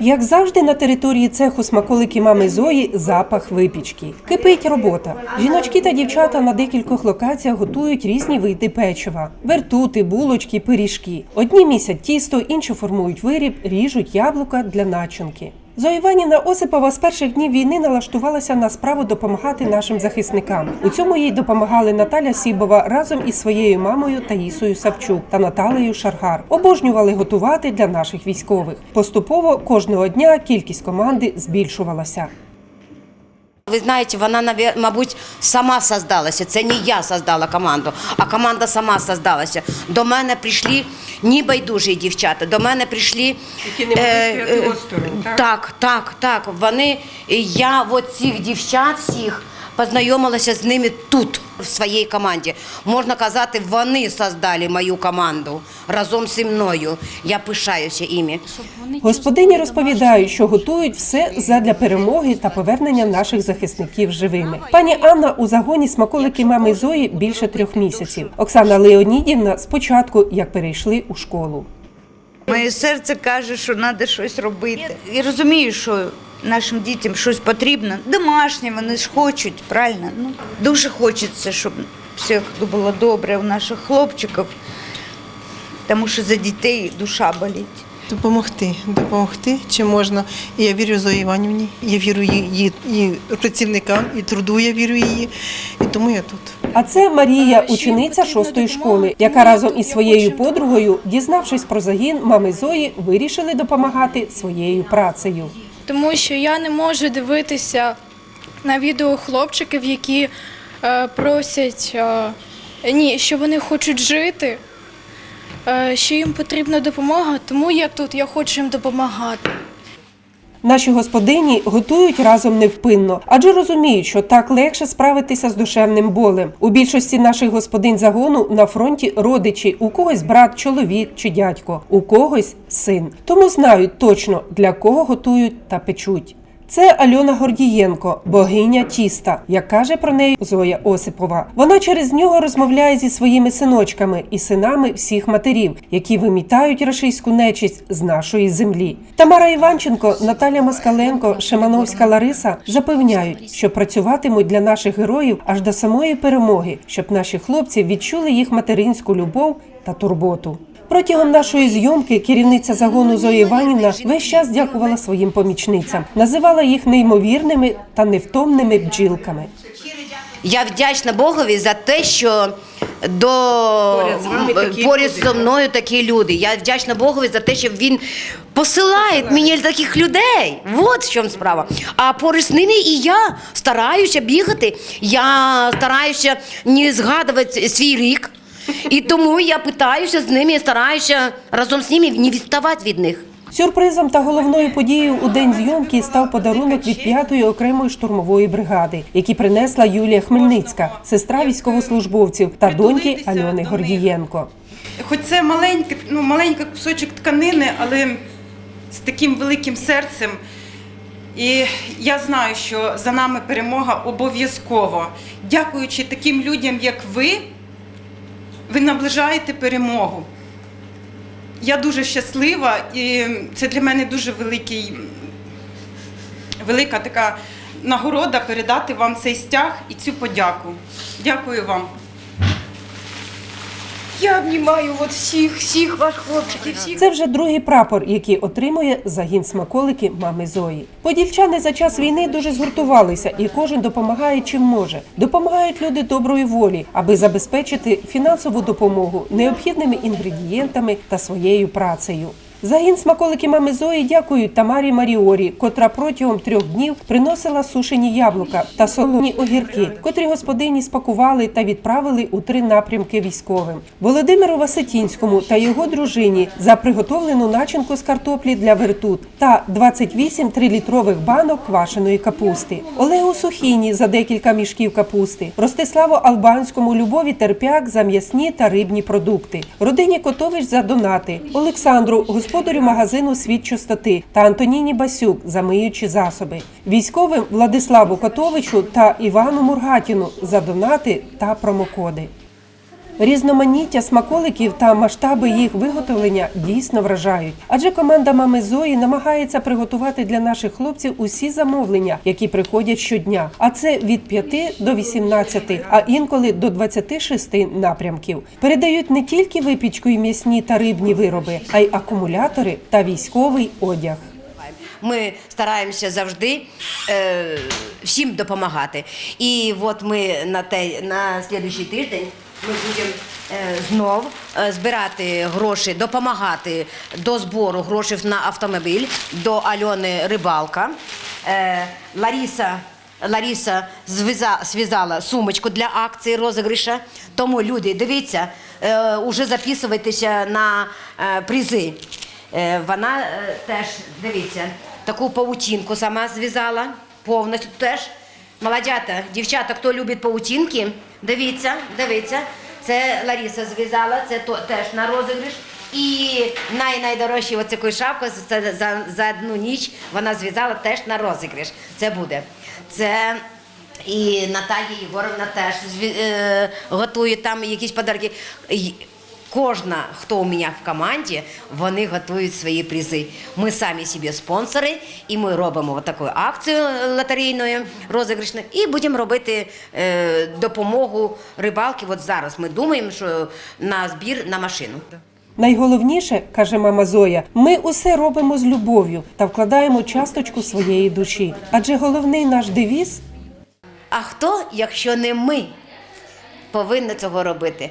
Як завжди, на території цеху смаколики мами Зої запах випічки. Кипить робота. Жіночки та дівчата на декількох локаціях готують різні види печива: вертути, булочки, пиріжки. Одні місять тісто, інші формують виріб, ріжуть яблука для начинки. Зоя Іванівна Осипова з перших днів війни налаштувалася на справу допомагати нашим захисникам. У цьому їй допомагали Наталя Сібова разом із своєю мамою Таїсою Савчук та Наталею Шаргар. Обожнювали готувати для наших військових. Поступово кожного дня кількість команди збільшувалася. Ви знаєте, вона мабуть сама создалася. Це не я создала команду, а команда сама создалася. До мене прийшли ні байдужі дівчата. До мене прийшли Які не можуть стояти осторонь, так? так, так, так. Вони я от цих дівчат всіх. Познайомилася з ними тут, в своїй команді. Можна казати, вони создали мою команду разом зі мною. Я пишаюся іми. Господині розповідають, що готують все задля перемоги та повернення наших захисників живими. Пані Анна у загоні смаколики мами Зої більше трьох місяців. Оксана Леонідівна спочатку, як перейшли у школу. Моє серце каже, що треба щось робити. Я розумію, що нашим дітям щось потрібно. Домашнє вони ж хочуть, правильно? Ну, дуже хочеться, щоб все було добре у наших хлопчиків, тому що за дітей душа болить. Допомогти, допомогти, чи можна. Я вірю Зої Іванівні, я вірю її, її працівникам, і труду я вірю її, і тому я тут. А це Марія, учениця шостої школи, яка разом із своєю подругою, дізнавшись про загін мами Зої, вирішили допомагати своєю працею. тому що я не можу дивитися на відео хлопчиків, які е, просять, е, ні, що вони хочуть жити, е, що їм потрібна допомога, тому я тут, я хочу їм допомагати. Наші господині готують разом невпинно, адже розуміють, що так легше справитися з душевним болем. У більшості наших господин загону на фронті родичі, у когось брат, чоловік чи дядько, у когось син. Тому знають точно для кого готують та печуть. Це Альона Гордієнко, богиня тіста, як каже про неї Зоя Осипова. Вона через нього розмовляє зі своїми синочками і синами всіх матерів, які вимітають рашистську нечисть з нашої землі. Тамара Іванченко, Наталя Москаленко, Шимановська Лариса запевняють, що працюватимуть для наших героїв аж до самої перемоги, щоб наші хлопці відчули їх материнську любов та турботу. Протягом нашої зйомки керівниця загону Зоя Іванівна весь час дякувала своїм помічницям, називала їх неймовірними та невтомними бджілками. Я вдячна Богові за те, що до Поряд поряд зі мною такі люди. Я вдячна Богові за те, що він посилає мені таких людей. От в чому справа. А поруч з ними і я стараюся бігати. Я стараюся не згадувати свій рік. І тому я питаюся з ними, стараюся разом з ними не відставати від них. Сюрпризом та головною подією у день зйомки став подарунок від 5-ї окремої штурмової бригади, який принесла Юлія Хмельницька, сестра військовослужбовців та доньки Альони Гордієнко. Хоч це маленький, ну, маленький кусочок тканини, але з таким великим серцем. І я знаю, що за нами перемога обов'язково. Дякуючи таким людям, як ви, ви наближаєте перемогу. Я дуже щаслива, і це для мене дуже великий, велика така нагорода передати вам цей стяг і цю подяку. Дякую вам. Я обнімаю от всіх, всіх ваших хлопчиків, всіх. Це вже другий прапор, який отримує загін смаколики мами Зої. Подільчани за час війни дуже згуртувалися, і кожен допомагає чим може. Допомагають люди доброї волі, аби забезпечити фінансову допомогу необхідними інгредієнтами та своєю працею. Загін смаколики мами Зої дякують Тамарі Маріорі, котра протягом трьох днів приносила сушені яблука та солоні огірки, котрі господині спакували та відправили у три напрямки військовим. Володимиру Васитінському та його дружині за приготовлену начинку з картоплі для вертут та 28 трилітрових банок квашеної капусти. Олегу Сухіні за декілька мішків капусти, Ростиславу Албанському Любові Терпяк за м'ясні та рибні продукти, родині Котович за донати, Олександру, господарю магазину Світ чистоти та Антоніні Басюк за миючі засоби, військовим Владиславу Котовичу та Івану Мургатіну за донати та промокоди. Різноманіття смаколиків та масштаби їх виготовлення дійсно вражають. Адже команда мами Зої намагається приготувати для наших хлопців усі замовлення, які приходять щодня. А це від 5 до 18, а інколи до 26 напрямків. Передають не тільки випічку і м'ясні та рибні вироби, а й акумулятори та військовий одяг. Ми стараємося завжди е, всім допомагати. І от ми на те на слідуючий тиждень ми будемо е, знов е, збирати гроші, допомагати до збору грошей на автомобіль до Альони Рибалка. Е. Лариса зв'яза- зв'язала сумочку для акції розіграша. Тому люди, дивіться, е, уже записуйтеся на е, призи. Вона теж, дивіться, таку паутинку сама зв'язала, повністю теж. Молодята, дівчата, хто любить паутинки, дивіться, дивіться. Це Ларіса зв'язала, це то, теж на розіграш. І най найдорожчі оцю шапку це за, за одну ніч вона зв'язала теж на розіграш. Це буде. Це і Наталія Єгоровна теж е, готує там якісь подарки. Кожна, хто у мене в команді, вони готують свої призи. Ми самі собі спонсори, і ми робимо таку акцію лотерейною розіграшною, і будемо робити е, допомогу рибалки. От зараз ми думаємо, що на збір на машину. Найголовніше, каже мама Зоя, ми усе робимо з любов'ю та вкладаємо часточку своєї душі. Адже головний наш девіз А хто, якщо не ми, повинні цього робити?